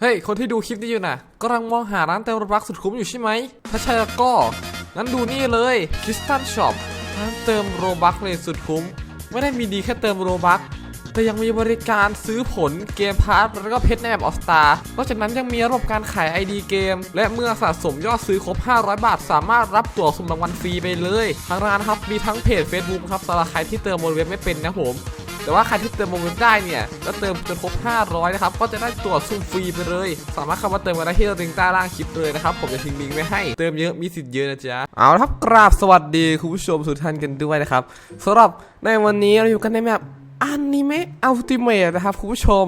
เฮ้ย คนที่ดูคลิปนี้อยู่น่ะกำลังมองหาร้านเติมโรบักสุดคุ้มอยู่ใช่ไหม ถ้าใช่แล้วก็ งั้นดูนี่เลยคริสตันช็อปร้านเติมโรบักเลยสุดคุ้ม ไม่ได้มีดีแค่เติมโรบักแต่ยังมีบริการซื้อผลเกมพาร์ทแล้วก็เพชรในแบบออสตานอกจากนั้นยังมีระบบการขาย ID เกม และเมื่อสะสมยอดซื้อครบ 500 บาท สามารถรับตั๋วสุ่มรางวัลฟรีไปเลย ทางร้านครับมีทั้งเพจ Facebook ครับสำหรับใครที่เติมบนเว็บไม่เป็นนะผม แต่ว่าใครที่เติมโมเมนได้เนี่ยแล้วเติมจนครบ 500 นะครับ ก็จะได้ตัวซุ่มฟรีไปเลย สามารถเข้ามาเติมกันได้ที่ลิงก์ใต้ล่างคลิปเลยนะครับ ผมจะทิ้งลิงก์ไว้ให้ เติมเยอะมีสิทธิ์เยอะนะจ๊ะ เอาครับกราบสวัสดีคุณผู้ชมทุกท่านกันด้วยนะครับสำหรับในวันนี้เราอยู่กันในแมปอนิเมะอัลติเมทนะครับคุณผู้ชม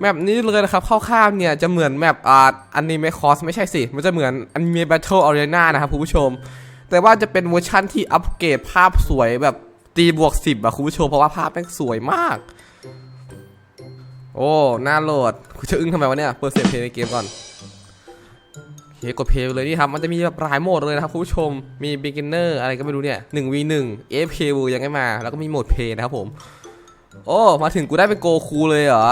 แมปนี้เลยนะครับคร่าวๆเนี่ยจะเหมือนแมปอ่าอนิเมะคอสไม่ใช่สิ มันจะเหมือนอนิเมะแบทเทิลอารีนานะครับคุณผู้ชม แต่ว่าจะเป็นเวอร์ชั่นที่อัปเกรดภาพสวยแบบ ตีบวกสิบอะคุณผู้ชมเพราะว่าภาพแม่งสวยมาก โอ้น่าโหลดกูจะอึ้งทำไมวะเนี่ยเปิดเสียงเพลงในเกมก่อนโอเคกดเพลงเลยนี่ครับ มันจะมีแบบหลายโหมดเลยนะครับคุณผู้ชม มี beginner อะไรก็ไม่รู้เนี่ย1 v 1 AFK วูยังไม่มา แล้วก็มีโหมดเพลนะครับผม โอ้ มาถึงกูได้เป็นโกคูเลยเหรอ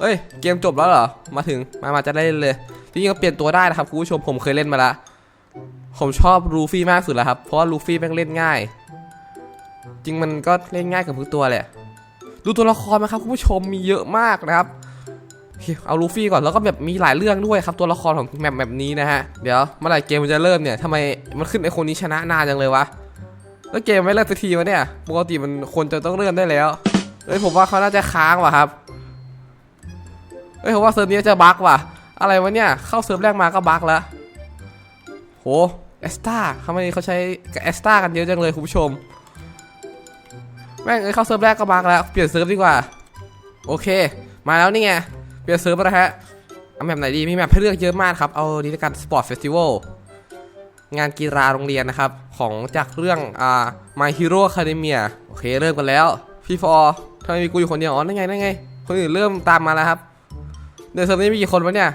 เฮ้ย เกมจบแล้วเหรอ มาถึง มามาจะได้เล่นเลย จริงๆก็เปลี่ยนตัวได้นะครับคุณผู้ชม ผมเคยเล่นมาละ ผมชอบลูฟี่มากสุดแล้วครับ เพราะว่าลูฟี่แม่งเล่นง่าย จริงมันก็เล่นง่ายกับทุกตัวแหละดูตัวละครไหมครับคุณผู้ชมมีเยอะมากนะครับเอาลูฟี่ก่อนแล้วก็แบบมีหลายเรื่องด้วยครับตัวละครของแมปแบบนี้นะฮะเดี๋ยวเมื่อไหร่เกมมันจะเริ่มเนี่ยทำไมมันขึ้นไอคนนี้ชนะนานจังเลยวะแล้วเกมไม่เริ่มสักทีวะเนี่ยปกติมันควรจะต้องเริ่มได้แล้วเอ้ยผมว่าเขาน่าจะค้างว่ะครับเอ้ยผมว่าเซิร์ฟนี้จะบั๊กว่ะ อะไรวะเนี่ยเข้าเซิร์ฟแรกมาก็บั๊กแล้วโหเอสตาทำไมเขาใช้เอสตากันเยอะจังเลยคุณผู้ชม แม่งเอ้ยเข้าเซิร์ฟแรกก็บักแล้ว เปลี่ยนเซิร์ฟดีกว่า โอเค มาแล้วนี่ไง เปลี่ยนเซิร์ฟแล้วฮะเอาแบบไหนดี มีแบบให้เลือกเยอะมากครับ เอาดีในการสปอร์ตเฟสติวัลงานกีฬาโรงเรียนนะครับ ของจากเรื่องอ่า My Hero Academia โอเค เริ่มกันแล้ว พี่ฟอร์ทำไมมีกูอยู่คนเดียว อ๋อ นั่นไง นั่นไง คนอื่นเริ่มตามมาแล้วครับ เดี๋ยวเซิร์ฟนี้มีกี่คนวะเนี่ย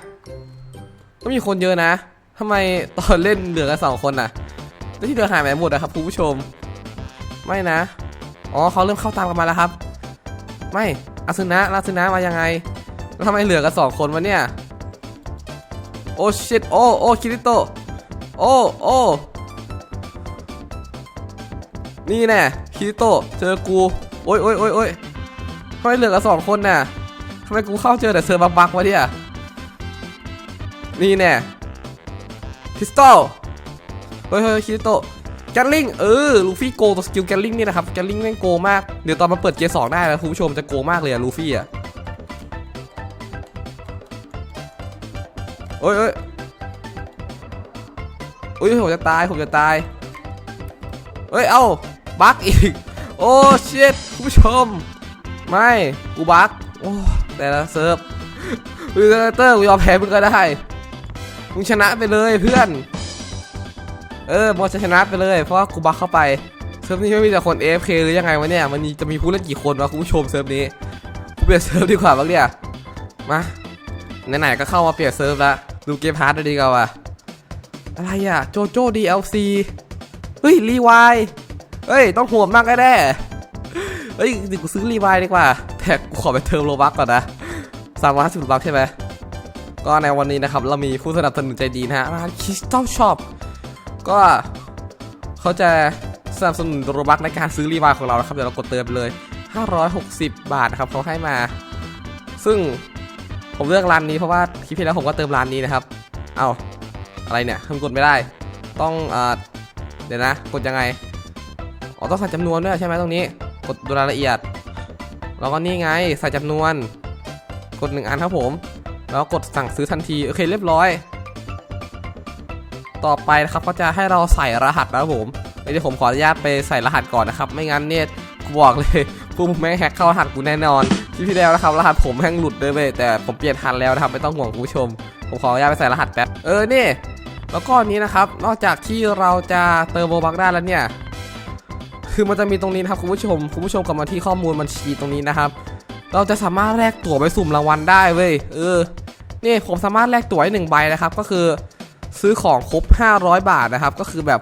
ก็มีคนเยอะนะ ทำไมตอนเล่นเหลือกันสองคนน่ะ แล้วที่เหลือหายไปหนหมดนะครับคุณผู้ชม ไม่นะ อ๋อเขาเริ่มเข้าตามกันมาแล้วครับ ไม่อาซึนะอาซึนะมายังไงแล้วทำไมเหลือกันสองคนวะเนี่ย โอ้ชิตโอ้โอ้คิริโตโอ้โอ้นี่แน่คิริโตเจอกู โอ้ยโอ้ยโอ้ยโอ้ยทำไมเหลือกันสองคนน่ะทำไมกูเข้าเจอแต่เซอร์บักบักวะเนี่ย นี่แน่พิสตอลเฮ้ยเฮ้ยคิริโต แกลลิงเออลูฟี่โกตัวสกิลแกลลิงนี่นะครับแกลลิงแม่งโกมากเดี๋ยวตอนมาเปิดเกียร์สองได้แล้วคุณผู้ชมจะโกมากเลยอะลูฟี่อะโอ้ยโอ้ยโอ้ยผมจะตายผมจะตายเฮ้ยเอ้าบั๊กอีกโอ้ชิตคุณผู้ชม ไม่กูบั๊กโอ้แต่ละเซิร์ฟวิลเตอร์กูยอมแพ้มึงก็ได้มึงชนะไปเลยเพื่อน เออมอจะชนะไปเลย เพราะว่ากูบักเข้าไปเซิร์ฟนี้ไม่มีแต่คน AFK หรือยังไงวะเนี่ย มันจะมีผู้เล่นกี่คนวะคุณผู้ชมเซิร์ฟนี้กูเปลี่ยนเซิร์ฟดีกว่าบ้างเนี่ย มาไหนๆก็เข้ามาเปลี่ยนเซิร์ฟล้วดูเกมพาร์ทดีกว่าอะไรอะโจโจ้ DLC เฮ้ยรีวายเฮ้ยต้องห่วงมากแน่ๆเฮ้ยดิกูซื้อรีวายดีกว่า แต่กูขอไปเติมโลบักก่อนนะสามร้อยห้าสิบบักใช่ไหมก็ในวันนี้นะครับ เรามีผู้สนับสนุนใจดีนะฮะร้านคริสตัลช็อป ก็เขาจะสนับสนุนโรบักในการซื้อรีวายของเรานะครับเดี๋ยวเรากดเติมไปเลย 560 บาทนะครับเขาให้มา ซึ่งผมเลือกร้านนี้เพราะว่าคลิปที่แล้วผมก็เติมร้านนี้นะครับ เอาอะไรเนี่ยทำกดไม่ได้ ต้องเอ่อเดี๋ยวนะ กดยังไงอ๋อต้องใส่จำนวนด้วยใช่ไหมตรงนี้ กดดูรายละเอียด แล้วก็นี่ไงใส่จำนวน กดหนึ่งอันครับผม แล้วกดสั่งซื้อทันที โอเคเรียบร้อย ต่อไปนะครับก็จะให้เราใส่รหัสนะครับผมเดี๋ยวผมขออนุญาตไปใส่รหัสก่อนนะครับ ไม่งั้นเนี่ยกูบอกเลยพวกมึงแม่งแฮกเข้ารหัสกูแน่นอนที่ที่แล้วนะครับรหัสผมแม่งหลุดเลยเว้ยแต่ผมเปลี่ยนทันแล้วนะครับไม่ต้องห่วงคุณผู้ชม ผมขออนุญาตไปใส่รหัสแป๊บเออเนี่ยแล้วก็อนนี้นะครับนอกจากที่เราจะเติมโบบักได้แล้วเนี่ยคือมันจะมีตรงนี้นะครับคุณผู้ชมคุณผู้ชมกลับมาที่ข้อมูลบัญชีตรงนี้นะครับ เราจะสามารถแลกตั๋วไปสุ่มรางวัลได้เว้ยเออนี่ผมสามารถแลกตั๋วได้หนึ่งใบนะครับ ก็คือ ซื้อของครบ 500 บาทนะครับ ก็คือแบบ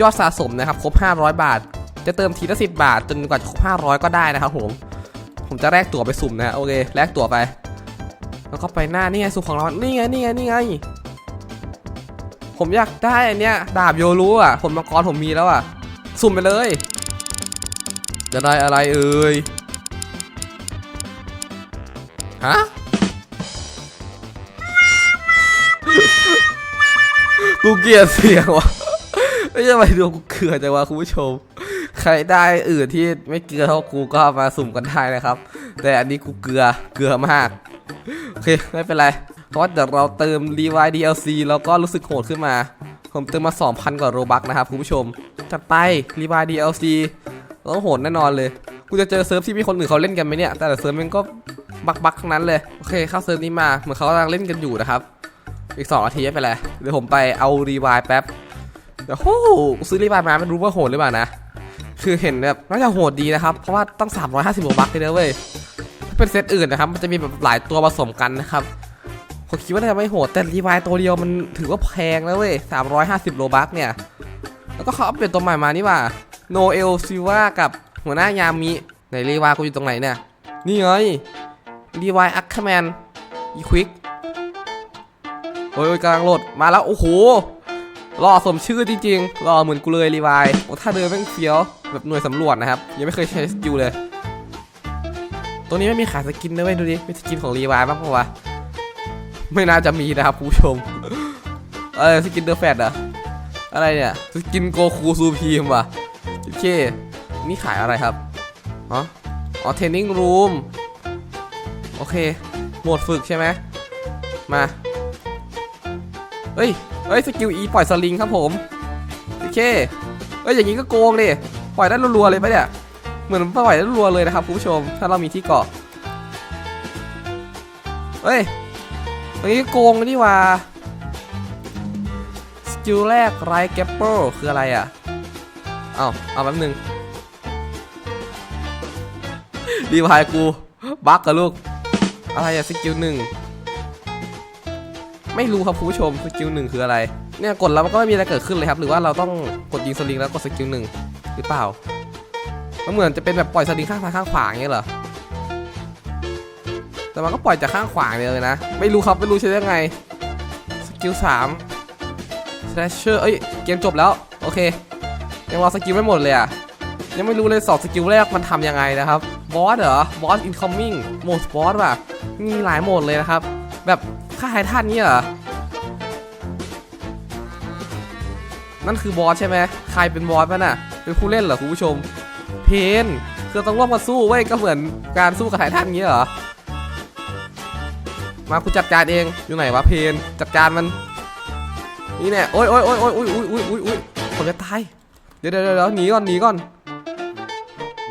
ยอดสะสมนะครับ ครบ 500 บาท จะเติมทีละ10 บาท จนกว่าจะครบ 500 ก็ได้นะครับผม ผมจะแลกตั๋วไปสุ่มนะโอเคแลกตั๋วไป แล้วก็ไปหน้านี่ไงสุ่มของเรา นี่ไง นี่ไง นี่ไง ผมอยากได้อันเนี้ย ดาบโยรู้อะผลมังกรผมมีแล้วอะ สุ่มไปเลย จะได้อะไรเอ่ย กูเกลียดเสียงวะไม่ใช่ไปดูกูเกลือจังวะคุณผู้ชม ใครได้อื่นที่ไม่เกลือเท่ากูก็มาสุ่มกันได้นะครับ แต่อันนี้กูเกลือเกลือมากโอเคไม่เป็นไรเพราะว่าเดี๋ยวเราเติม Revive DLC แล้วก็รู้สึกโหดขึ้นมา ผมเติมมา 2,000 กว่าโรบักนะครับคุณผู้ชมจัดไป Revive DLC ต้องโหดแน่นอนเลยกูจะเจอเซิร์ฟที่มีคนอื่นเขาเล่นกันไหมเนี่ยแต่เซิร์ฟมันก็บักบักทั้งนั้นเลยโอเคเข้าเซิร์ฟนี้มาเหมือนเขากำลังเล่นกันอยู่นะครับ อีก2นาทีไม่เป็นไรเดี๋ยวผมไปเอารีวายแป๊บเดี๋ยวโอ้ซื้อรีวายมาไม่รู้ว่าโหดหรือเปล่านะคือเห็นแบบน่าจะโหดดีนะครับ เพราะว่าต้อง 350โลบักเลยนะเว้ยถ้าเป็นเซตอื่นนะครับ มันจะมีแบบหลายตัวผสมกันนะครับผมคิดว่าน่าจะไม่โหดแต่รีวายตัวเดียวมันถือว่าแพงนะเว้ย350โลบักเนี่ยแล้วก็เขาอัปเดตตัวใหม่มานี่ว่าโนเอลซิว่ากับหัวหน้ายามิไหนรีวายกูอยู่ตรงไหนเนี่ยนี่ไงรีวายอัคคแมนอีควิก โอ้ยกำลังโหลดมาแล้ว โอ้โหหล่อสมชื่อจริงๆหล่อเหมือนกูเลยรีวายโอ้ถ้าเดินแม่งเฟี้ยวแบบหน่วยสำรวจนะครับ ยังไม่เคยใช้สกิลเลยตัวนี้ไม่มีขายสกินนะเว้ยดูดิมีสกินของรีวายบ้างปะวะไม่น่าจะมีนะครับผู้ชมเออสกินเดอร์แฟดอะอะไรเนี่ยสกินโกคูซูพีมว่ะโอเคนี่ขายอะไรครับอ๋ออ๋อเทรนนิ่งรูมโอเคโหมดฝึกใช่ไหมมา เฮ้ยเฮ้ยสกิล E ปล่อยสลิงครับผมโอเคเฮ้ยอย่างนี้ก็โกงเลยปล่อยได้รัวๆเลยปะเนี่ยเหมือนปล่อยได้รัวเลยนะครับคุณผู้ชม ถ้าเรามีที่เกาะเฮ้ยอย่างนี้ก็โกงนี่ว่าสกิลแรกไรแกปเปอร์คืออะไรอะเอาเอาแป๊บนึงรีพายกูบักกับลูกอะไรอะสกิลหนึ่ง ไม่รู้ครับผู้ชมสกิลหนึ่งคืออะไรเนี่ยกดแล้วมันก็ไม่มีอะไรเกิดขึ้นเลยครับ หรือว่าเราต้องกดยิงสลิงแล้วกดสกิลหนึ่งหรือเปล่ามันเหมือนจะเป็นแบบปล่อยสลิงข้างซ้ายข้างขวาอย่างเงี้ยเหรอแต่มันก็ปล่อยจากข้างขวาเลยนะ ไม่รู้ครับไม่รู้ใช้ยังไงสกิลสามสแลชเชอร์เอ้ยเกมจบแล้วโอเค ยังรอสกิลไม่หมดเลยอะยังไม่รู้เลยสองสกิลแรกมันทำยังไงนะครับบอสเหรอ บอสอินคอมมิ่งโหมดบอสป่ะมีหลายโหมดเลยนะครับ แบบฆ่าไททันนี่เหรอ นั่นคือบอสใช่ไหมใครเป็นบอสมันอะ เป็นผู้เล่นเหรอคุณผู้ชม เพนคือต้องร่วมกันสู้เว้ยก็เหมือนการสู้กับไททันเงี้เหรอ มาคุณจัดการเอง อยู่ไหนวะเพนจัดการมัน นี่แน่โอ้ยโอ้ยโอ้ยโอ้ยโอ้ยโอ้ยโอ้ยโอ้ยโอ้ยผมจะตาย เดี๋ยวเดี๋ยวเดี๋ยวหนีก่อนหนีก่อน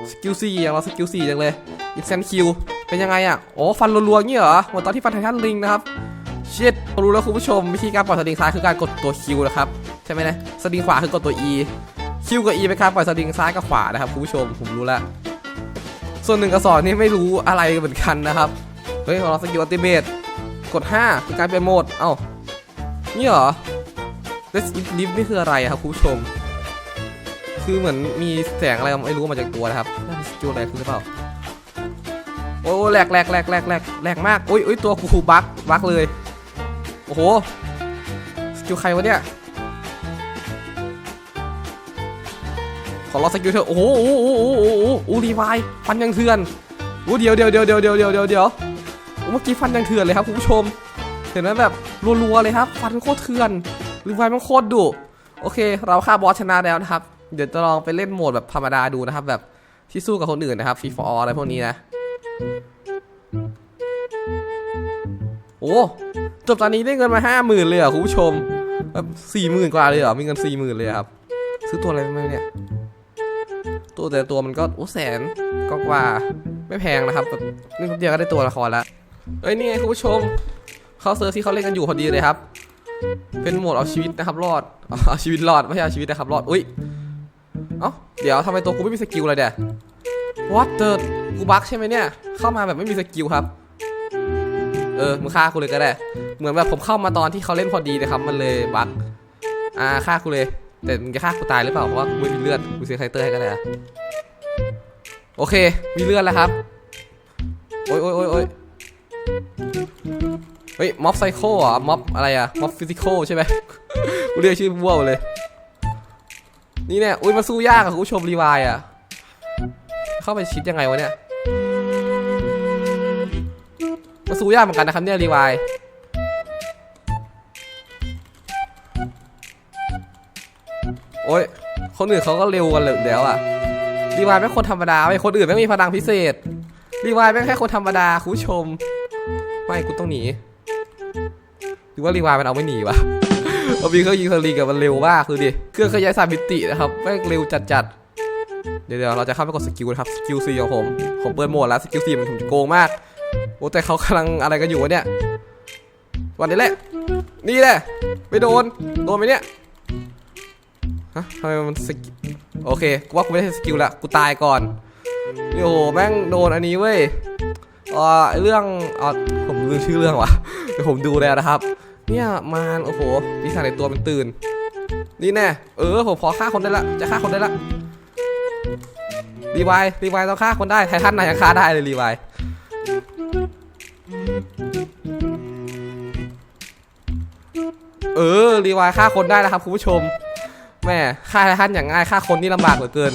สกิลสี่อย่างเราสกิลสี่จังเลยอินเซนคิว เป็นยังไงอะโอ้ฟันรัวๆงงี้เหรอเหมือนตอนที่ฟันไททันลิงนะครับชิดรู้แล้วคุณผู้ชมวิธีการปล่อยสลิงซ้ายคือการกดตัวคิวนะครับใช่ไหมนะสลิงขวาคือกดตัว E คิวกับ E เป็นการปล่อยสลิงซ้ายกับขวานะครับคุณผู้ชมผมรู้แล้วส่วนหนึ่งกับสองนี่ไม่รู้อะไรเหมือนกันนะครับเฮ้ยของเราสกิลอัลติเมทกด5เป็นการเปลี่ยนโหมดเอ้านี่เหรอ Let's Eat Live นี่คืออะไรครับคุณผู้ชม คือเหมือนมีแสงอะไรไม่รู้มาจากตัวนะครับน่าจะสกิลอะไรคือหรือเปล่า โอ้แหลกแหลกแหลกแหลกแหลกแหลกมากอุ้ยอุ้ยตัวกูบักบักเลยโอ้โหสกิลใครวะเนี่ยขอรอสกิลเถอะโอ้โหโอ้โหโอ้โหโอ้โหโอ้รีไวายฟันยังเถื่อนโอ้เดี๋ยวเดี๋ยวเดี๋ยวเดี๋ยวเดี๋ยวเดี๋ยวเดี๋ยวเดี๋ยวเมื่อกี้ฟันยังเถื่อนเลยครับคุณผู้ชมเห็นไหมแบบรัวๆเลยครับ ฟันโคตรเถื่อนรีไวายมันโคตรดุโอเค เราฆ่าบอสชนะแล้วนะครับเดี๋ยวจะลองไปเล่นโหมดแบบธรรมดาดูนะครับแบบที่สู้กับคนอื่นนะครับฟีฟอร์อะไรพวกนี้นะ โอ้จบตอนนี้ได้เงินมาห้าหมื่นเลยเหรอคุณผู้ชมแบบสี่หมื่นกว่าเลยเหรอมีเงินสี่หมื่นเลยครับ ซื้อตัวอะไรไหมเนี่ย ตัวแต่ตัวมันก็โอ้แสนก็กว่าไม่แพงนะครับแบบนี่เดียวก็ได้ตัวละครแล้วเอ้ยนี่ไงคุณผู้ชมเขาเซิร์ฟที่เขาเล่นกันอยู่พอดีเลยครับ เป็นโหมดเอาชีวิตนะครับรอดเอาชีวิตรอดไม่ใช่เอาชีวิตนะครับรอดอุ้ยเอ้าเดี๋ยวทำไมตัวกูไม่มีสกิลเลยเดี๋ย What the กูบักใช่ไหมเนี่ย เข้ามาแบบไม่มีสกิลครับ เออมึงฆ่ากูเลยก็ได้ เหมือนแบบผมเข้ามาตอนที่เขาเล่นพอดีนะครับ มันเลยบักอ่าฆ่ากูเลย แต่มึงจะฆ่ากูตายหรือเปล่า เพราะว่ากูไม่มีเลือด กูเสียไคเตอร์ให้ก็ได้อะโอเค มีเลือดแล้วครับ โอ้ยโอ้ยโอ้ยโอ้ยเฮ้ย ม็อบไซโคอะม็อบอะไรอะ ม็อบฟิสิโคใช่ไหมกูเรียกชื่อวัวเลย นี่เนี่ย อุ้ยมาสู้ยากอะคุณผู้ชมรีวายอะ เข้าไปชิดยังไงวะเนี่ย มาสู้ยากเหมือนกันนะครับเนี่ยรีวายโอ้ยคนอื่นเขาก็เร็วกันเลยแล้วอะรีวายไม่คนธรรมดาไอ้คนอื่นไม่มีพลังพิเศษ รีวายไม่แค่คนธรรมดาคุณชม ไม่กูต้องหนีหรือว่ารีวายมันเอาไม่หนีวะเอามีเครื่องยิงสลิงกับมันเร็วมากคือดิ เครื่องขยายสามมิตินะครับแม่งเร็วจัดๆ เดี๋ยวเราจะเข้าไปกดสกิลนะครับ สกิลซีของผม ผมเปิดโหมดแล้ว สกิลซีมันผมจะโกงมาก โอ้แต่เขากำลังอะไรกันอยู่วะเนี่ย วันนี้แหละ นี่แหละ ไม่โดน โดนไหมเนี่ย ฮะทำไมมันสกิลโอเค กูว่ากูไม่ได้สกิลละ กูตายก่อนโอ้โห แม่งโดนอันนี้เว้ยอ่าไอ้เรื่องอ่าผมลืมชื่อเรื่องวะเดี๋ยวผมดูแล้วนะครับ เนี่ยมารโอ้โหปีศาจในตัวมันตื่น นี่แน่ เออ ผมพอฆ่าคนได้ละ จะฆ่าคนได้ละรีไวายรีไวายต้องฆ่าคนได้ไททันไหนยังฆ่าได้เลยรีไวาย เออ รีวายฆ่าคนได้แล้วครับคุณผู้ชมแม่ฆ่าไททันอย่างง่ายฆ่าคนนี่ลำบากเหลือเกิน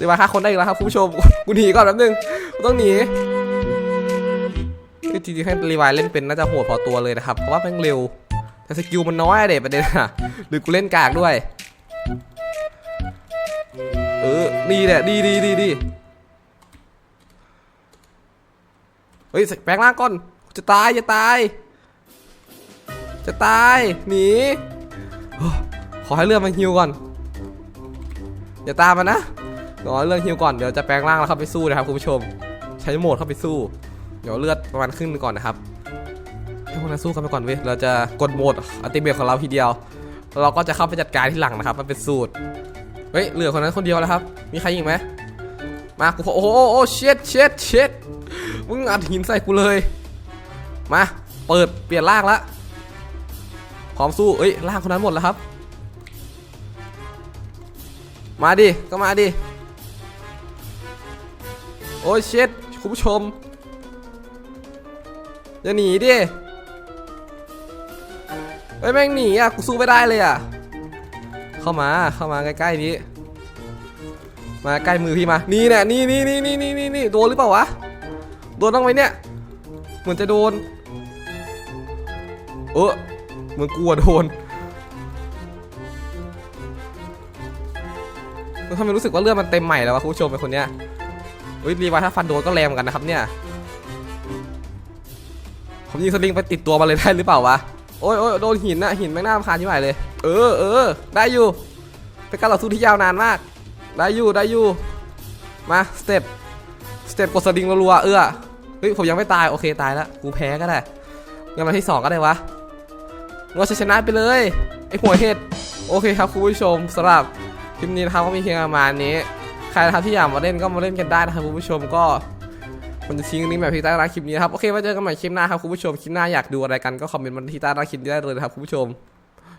รีวายฆ่าคนได้อีกแล้วครับคุณผู้ชมกูหนีก่อนแป๊บนึงกูต้องหนีเฮ้ยจริงๆให้รีวายเล่นเป็นน่าจะโหดพอตัวเลยนะครับเพราะว่ามันเร็ว แต่สกิลมันน้อยเด็ประเด็นอะหรือกูเล่นกากด้วย เออดีแหละดีดีดีดี เฮ้ยแปลงร่างก่อน จะตายจะตาย จะตายหนีขอให้เลือดมันฮิวก่อนอย่าตามมันนะขอให้เลือดฮิวก่อนเดี๋ยวจะแปลงร่างแล้วเข้าไปสู้นะครับคุณผู้ชม ใช้โหมดเข้าไปสู้ เดี๋ยวเลือดประมาณครึ่งหนึงก่อนนะครับให้พวกนั้นสู้กันไปก่อนเว้ยเราจะกดโหมดอัติเมทของเราทีเดียว เราก็จะเข้าไปจัดการที่หลังนะครับ มันเป็นสูตรเฮ้ยเหลือคนนั้นคนเดียวแล้วครับ มีใครอีกไหมมากูขอโอ้โหโอ้โหเช็ดเช็ดเช็ด มึงอัดหินใส่กูเลย มา เปิดเปลี่ยนร่างละพร้อมสู้เอ้ยร่างคนนั้นหมดแล้วครับ มาดิ ก็มาดิ โอ้ยเช็ดคุณผู้ชมอย่าหนีดิเฮ้ยแม่งหนีอะ กูสู้ไม่ได้เลยอะ เข้ามา เข้ามาใกล้ๆนี้ มาใกล้มือพี่มา นี่เนี่ยนี่นี่นี่นี่นี่นี่นี่โดนหรือเปล่าวะ โดนบ้างไหมเนี่ย เหมือนจะโดน เออเหมือนกลัวโดนแล้วทำไมรู้สึกว่าเลือดมันเต็มใหม่แล้ววะคุณผู้ชมเป็นคนเนี้ยเฮ้ยรีวายถ้าฟันโดนก็แรงเหมือนกันนะครับเนี่ยผมยิงสลิงไปติดตัวมาเลยได้หรือเปล่าวะโอ้ยโอ้ยโดนหินอะหินแม่งน่ารำคาญยิ่ใหญ่เลย เออเออได้อยู่เป็นการต่อสู้ที่ยาวนานมาก ได้อยู่ได้อยู่มาสเต็ปสเต็ปกดสลิงรัวๆเออ เฮ้ยผมยังไม่ตายโอเคตายแล้วกูแพ้ก็ได้งั้นมาที่สองก็ได้วะเราชนะไปเลยไอ้หัวเห็ดโอเคครับคุณผู้ชมสำหรับคลิปนี้นะครับก็มีเพียงประมาณนี้ ใครนะครับที่อยากมาเล่นก็มาเล่นกันได้นะครับคุณผู้ชมก็ผมจะทิ้งลิงก์แบบที่ใต้ล่างคลิปนี้นครับโอเคไว้เจอกันใหม่คลิปหน้าครับคุณผู้ชมคลิปหน้าอยากดูอะไรกันก็คอมเมนต์มาที่ใต้ล่างคลิปนี้ได้เลยนะครับคุณผู้ชม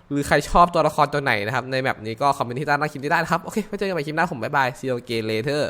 หรือใครชอบตัวละครตัวไหนนะครับในแบบนี้ก็คอมเมนต์ที่ใต้ล่างคลิปนี้ได้นะครับโอเคไว้เจอกันใหม่คลิปหน้าผมบ๊ายบาย see you again later